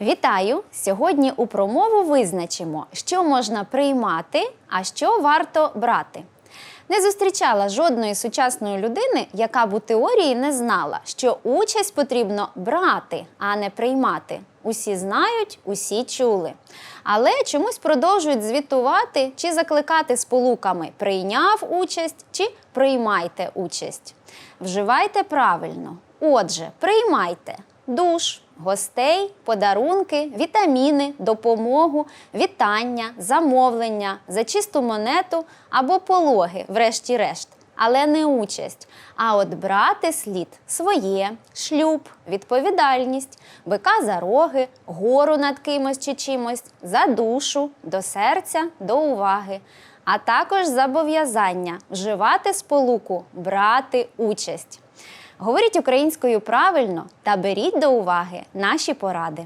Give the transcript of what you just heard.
Вітаю! Сьогодні у промову визначимо, що можна приймати, а що варто брати. Не зустрічала жодної сучасної людини, яка б у теорії не знала, що участь потрібно брати, а не приймати. Усі знають, усі чули. Але чомусь продовжують звітувати чи закликати сполуками прийняв участь чи приймайте участь. Вживайте правильно. Отже, приймайте душ, гостей, подарунки, вітаміни, допомогу, вітання, замовлення, за чисту монету або пологи, врешті-решт. Але не участь. А от брати слід своє, шлюб, відповідальність, бика за роги, гору над кимось чи чимось, за душу, до серця, до уваги, а також зобов'язання вживати сполуку, брати участь. Говоріть українською правильно та беріть до уваги наші поради.